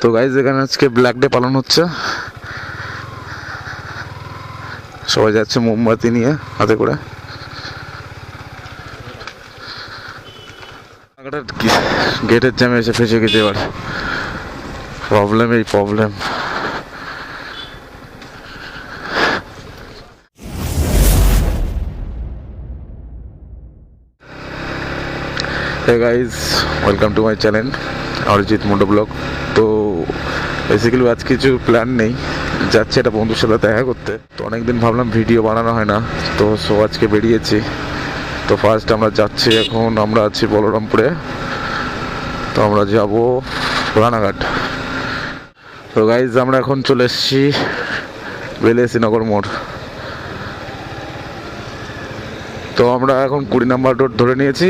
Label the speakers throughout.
Speaker 1: তো গাইজ এখানে আজকে ব্ল্যাক ডে পালন হচ্ছে। সবাই যাচ্ছে মোমবাতি নিয়ে হাতে করে। গেটের জ্যামে এসে ফেসে গেছে এবার। প্রবলেম এই problem hey guys welcome to my channel Arijit Mundo vlog তো বেসিক্যালি আজ কিছু প্ল্যান নেই। যাচ্ছে একটা বন্ধুর সাথে দেখা করতে। তো অনেকদিন ভাবলাম ভিডিও বানানো হয় না। তো সো আজকে বেরিয়েছি। তো ফার্স্ট আমরা যাচ্ছি এখন, আমরা আছি বলরামপুরে। তো আমরা যাব রানাঘাট। তো গাইজ আমরা এখন চলে এসেছি বেলেসিনগর মোড়। তো আমরা এখন কুড়ি নাম্বার রোড ধরে নিয়েছি।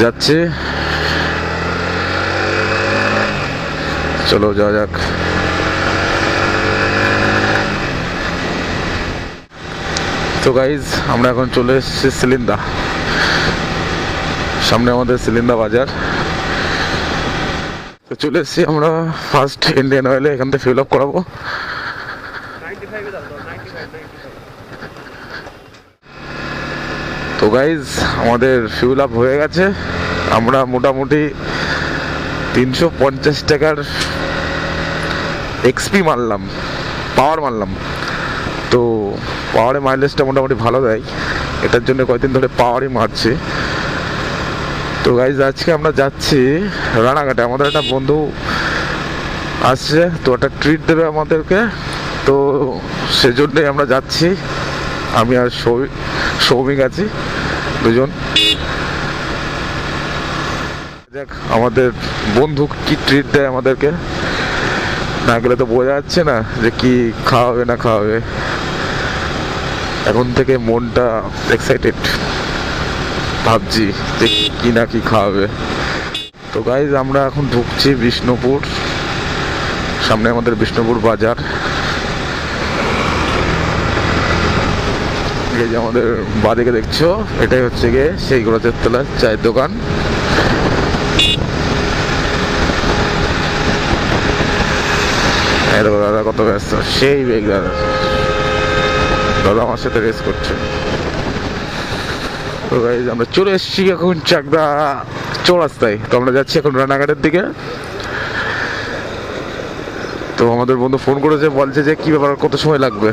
Speaker 1: যাচ্ছি। চলো যাওয়া যাক। তো গাইজ আমরা এখন চলে এসেছি সিলিন্দা সামনে আমাদের সিলিন্দা বাজার। তো চলে এসেছি আমরা ফার্স্ট ইন্ডিয়ান অয়েলে এখান থেকে ফিল আপ করাবো। তো গাইজ আমাদের ফিউল আপ হয়ে গেছে। আমরা মোটামুটি তিনশো পঞ্চাশ টাকার এক্সপি মারলাম পাওয়ার মারলাম। তো পাওয়ারে মাইলেজটা মোটামুটি ভালো দেয়। এটার জন্য কয়েকদিন ধরে পাওয়ারই মারছি। তো গাইজ আজকে আমরা যাচ্ছি রানাঘাটে। আমাদের একটা বন্ধু আসছে, তো একটা ট্রিট দেবে আমাদেরকে। তো সেজন্যই আমরা যাচ্ছি। আমি আর সৌমিক আছি, দুজন। দেখ আমাদের বন্ধু কি ট্রিট দেয় আমাদেরকে? না গেলে তো বোঝা যাচ্ছে না যে কি খাওয়াবে, না খাওয়াবে। এখন থেকে মনটা এক্সাইটেড ভাবছি যে কি না কি খাওয়াবে। তো গাইজ আমরা এখন ঢুকছি বিষ্ণুপুর। সামনে আমাদের বিষ্ণুপুর বাজার। এই যে আমাদের বাদিকে দেখছ, এটাই হচ্ছে গিয়ে সেই গোড়াচের তলা চায়ের দোকান। দেখো দাদা কত ব্যস্ত, সেই বেগ দাদা দাদা আমার সাথে রেস করছে। তো আমরা চলে এসেছি এখন চাকদা চৌরাস্তায়। তো আমরা যাচ্ছি এখন রানাঘাটের দিকে। তো আমাদের বন্ধু ফোন করেছে, বলছে যে কি ব্যাপার, কত সময় লাগবে?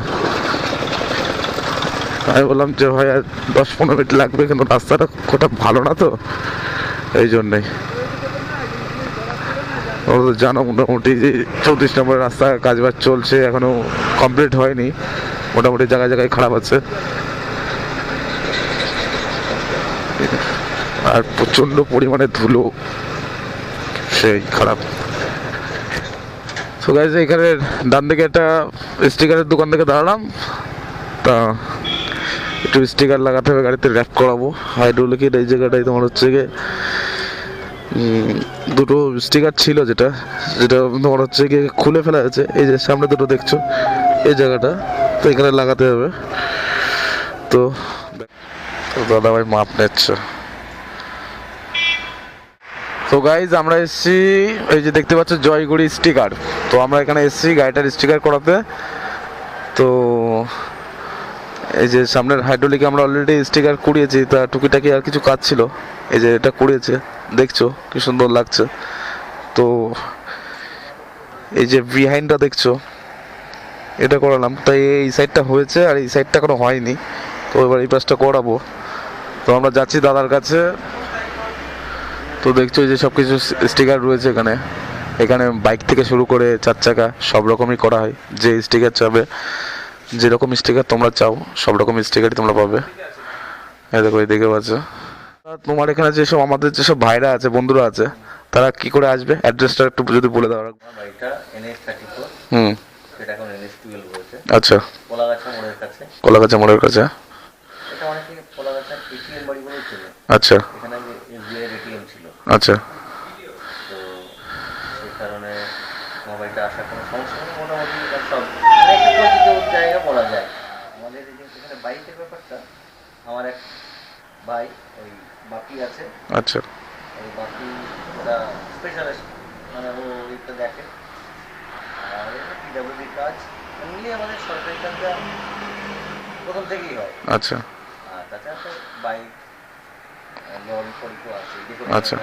Speaker 1: আমি বললাম যে ভাই, আর দশ পনেরো মিনিট লাগবে, কিন্তু রাস্তাটা কোটা ভালো না তো, এই জন্যই। জানো মোটামুটি যে চৌত্রিশ নম্বর রাস্তা কাজ বাজ চলছে, এখনও কমপ্লিট হয়নি। মোটামুটি জায়গায় জায়গায় খারাপ আছে। আর প্রচণ্ড পরিমাণে ধুলো। সেই খারাপ। তো গাইজ এখানে ডান দিকে একটা স্টিকারের দোকান থেকে দাঁড়ালাম। তা একটু স্টিকার লাগাতে হবে, গাড়িতে র্যাপ করাবো। হাইড্রোলিকের এই জায়গাটায় তোমার হচ্ছে গিয়ে দুটো স্টিকার ছিল যেটা যেটা তোমার হচ্ছে গিয়ে খুলে ফেলা আছে এই যে সামনে দুটো দেখছ, এই জায়গাটা। তো এখানে লাগাতে হবে। তো দাদা ভাই মাপ নিচ্ছে। তো গাইজ আমরা এসেছি, এই যে দেখতে পাচ্ছ জয়গুড়ি স্টিকার তো আমরা এখানে এসেছি গাড়িটার স্টিকার করাতে। তো এই যে সামনের হাইড্রোলিকে আমরা অলরেডি স্টিকার করিয়েছি তা টুকিটাকি আর কিছু কাজ ছিল। এই যে এটা করিয়েছে দেখছ কি সুন্দর লাগছে। তো এই যে বিহাইন্ডটা দেখছ, এটা করালাম। তাই এই সাইডটা হয়েছে আর এই সাইডটা এখনও হয়নি। তো এবার এই পাশটা করাবো। তো আমরা যাচ্ছি দাদার কাছে। তো দেখছ এই যে সব কিছু স্টিকার রয়েছে এখানে। এখানে বাইক থেকে শুরু করে চার চাকা, সব রকমই করা হয়। যে স্টিকার চাবে যেরকম স্টিকার তোমরা চাও সব রকম স্টিকারই তোমরা পাবে। এই দেখো এই দেখে পাচ্ছ তোমার এখানে যেসব আমাদের যেসব ভাইরা আছে বন্ধুরা আছে তারা কি করে আসবে? অ্যাড্রেসটা একটু যদি বলে দাও। হুম। আচ্ছা।
Speaker 2: কলাগাছা মোড়ের কাছে।
Speaker 1: আচ্ছা। আচ্ছা।
Speaker 2: বাড়িতে আসার কোনো সমস্যা নেই মোটামুটি সব মানে একটা পরিচিত জায়গা বলা যায়। আমাদের এই যে এখানে বাইকের ব্যাপারটা আমার এক ভাই ওই বাকি আছে।
Speaker 1: আচ্ছা।
Speaker 2: ওই বাকি ওরা স্পেশালিস্ট মানে ও এটা দেখে। আর পিডাব্লিউডি কাজ এমনি আমাদের সরকারি কাজটা প্রথম থেকেই হয়।
Speaker 1: আচ্ছা।
Speaker 2: আর তাছাড়া তো বাইক লরি ফরি তো আছে
Speaker 1: আচ্ছা।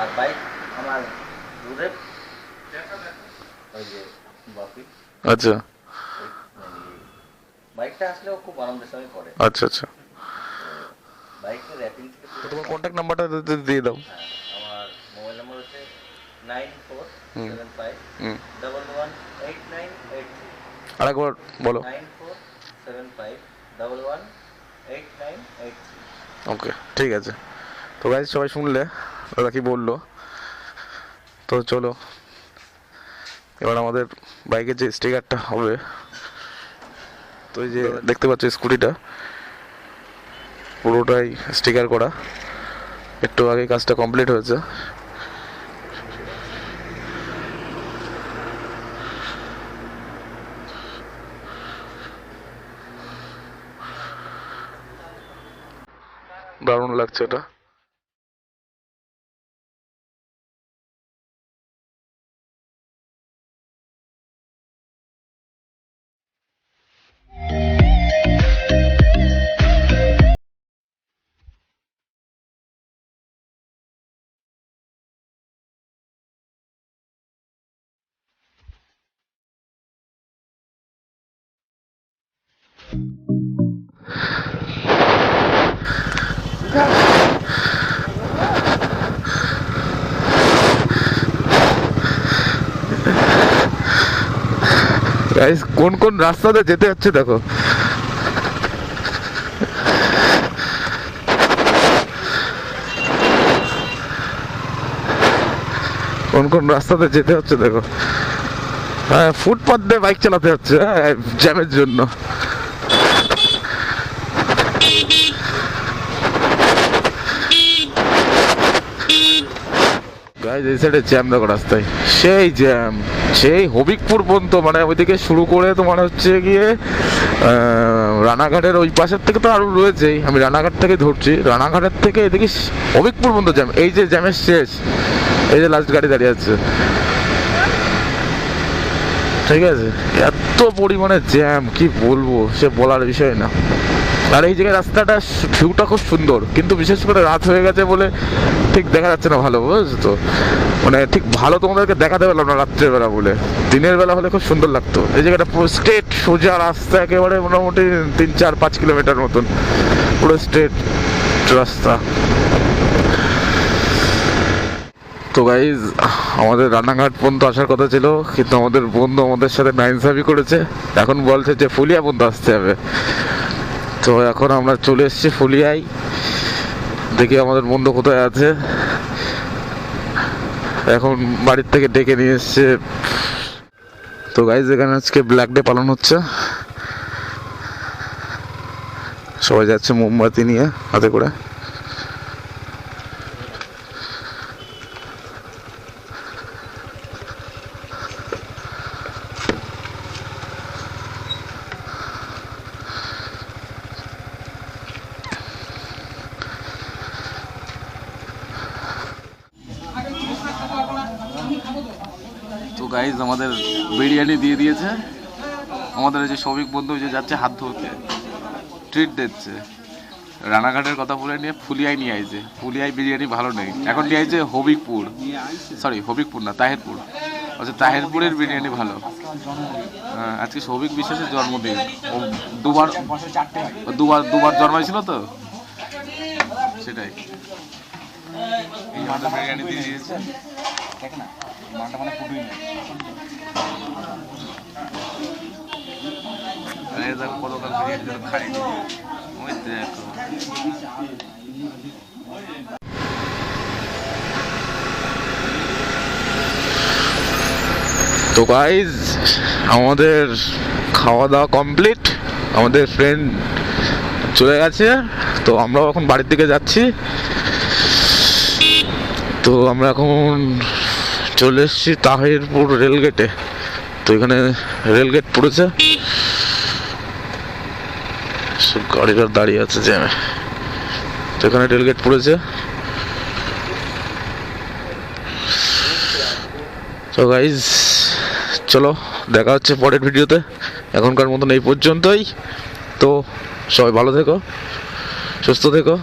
Speaker 2: আর বাইক আমার বাপি
Speaker 1: আচ্ছা।
Speaker 2: বাইকটা আসলেও খুব আনন্দের সঙ্গে করে।
Speaker 1: আচ্ছা আচ্ছা।
Speaker 2: বাইকের র্যাপিং থেকে
Speaker 1: তোমার কন্ট্যাক্ট নাম্বারটা দিয়ে দাও।
Speaker 2: হ্যাঁ আমার মোবাইল নাম্বার হচ্ছে nine four seven five double one eight nine eight three
Speaker 1: আরেকবার বলো।
Speaker 2: Nine four seven five double one eight nine eight three
Speaker 1: okay ঠিক আছে। তো গাইজ সবাই শুনলে দাদা কি বলল? তো চলো। এবার আমাদের বাইকের যে স্টিকারটা হবে, তো এই যে দেখতে পাচ্ছ স্কুটিটা, পুরোটাই স্টিকার করা। একটু আগে কাজটা কমপ্লিট হয়েছে। দারুণ লাগছে এটা। গাইস কোন কোন রাস্তাতে যেতে হচ্ছে দেখো। কোন কোন রাস্তাতে যেতে হচ্ছে দেখো। হ্যাঁ ফুটপাথ দিয়ে বাইক চালাতে হচ্ছে হ্যাঁ জ্যামের জন্য। জ্যাম রাস্তায়। সেই জ্যাম সেই হবিকপুর পর্যন্ত মানে ওইদিকে শুরু করে তোমার হচ্ছে গিয়ে রানাঘাটের ওই পাশের থেকে তো আরও রয়েছেই। আমি রানাঘাট থেকে ধরছি। রানাঘাটের থেকে এদিকে হবিকপুর পর্যন্ত জ্যাম এই যে জ্যামের শেষ, এই যে লাস্ট গাড়ি দাঁড়িয়ে আছে। ঠিক আছে? এত পরিমাণে জ্যাম কি বলব? সে বলার বিষয় না। আর এই জায়গায় রাস্তাটা ভিউটা খুব সুন্দর। কিন্তু বিশেষ করে রাত হয়ে গেছে বলে ঠিক দেখা যাচ্ছে না ভালো, বুঝছ তো? মানে ঠিক ভালো তোমাদেরকে দেখাতে পারলাম না রাত্রের বেলা দিনের বেলা হলে খুব সুন্দর লাগতো। এই জায়গাটা পুরো স্ট্রেট সোজা রাস্তা, একেবারে মোটামুটি তিন, চার, পাঁচ কিলোমিটার মতন। পুরো স্ট্রেট রাস্তা। তো গাইজ আমাদের রান্নাঘাট পর্যন্ত আসার কথা ছিল, কিন্তু আমাদের বন্ধু আমাদের সাথে নাইনসাবি করেছে। এখন বলছে যে ফুলিয়া পর্যন্ত আসতে হবে। তো এখন আমরা চলে এসেছি ফুলিয়ায়। দেখি আমাদের বন্ধু কোথায় আছে। এখন বাড়ির থেকে ডেকে নিয়ে এসছে। তো গাইজ এখানে আজকে ব্ল্যাক ডে পালন হচ্ছে। সবাই যাচ্ছে মোমবাতি নিয়ে হাতে করে। গাইজ আমাদের বিরিয়ানি দিয়ে দিয়েছে। আমাদের যে সৌভিক বন্ধু যে যাচ্ছে হাত ধরতে ট্রিট দিচ্ছে। রানাঘাটের কথা বলে নিয়ে ফুলিয়ায় নিয়ে আইছে। ফুলিয়ায় বিরিয়ানি ভালো নেই। এখন নিয়ে আইছে হবিকপুর। সরি হবিকপুর না তাহেরপুর। আচ্ছা তাহেরপুরের বিরিয়ানি ভালো। হ্যাঁ, আজকে সৌভিক বিশ্বাসের জন্মদিন। ও দুবার দুবার দুবার জন্মাইছিল তো? সেটাই। এই আমাদের বিরিয়ানি দিয়ে দিয়েছে। কতকাল যেন খাইনি ওই দেখো। তো গাইজ আমাদের খাওয়া দাওয়া কমপ্লিট আমাদের ফ্রেন্ড চলে গেছে তো আমরাও এখন বাড়ির দিকে যাচ্ছি। তো আমরা এখন চলে এসেছি তাহিরপুর রেলগেটে। তো এখানে রেলগেট পড়েছে। সব গাড়িরা দাঁড়িয়ে আছে জ্যামে। তো এখানে রেলগেট পড়েছে। তো গাইজ চলো, দেখা হচ্ছে পরের ভিডিওতে। এখনকার মতন এই পর্যন্তই। তো সবাই ভালো থেকো, সুস্থ থেকো।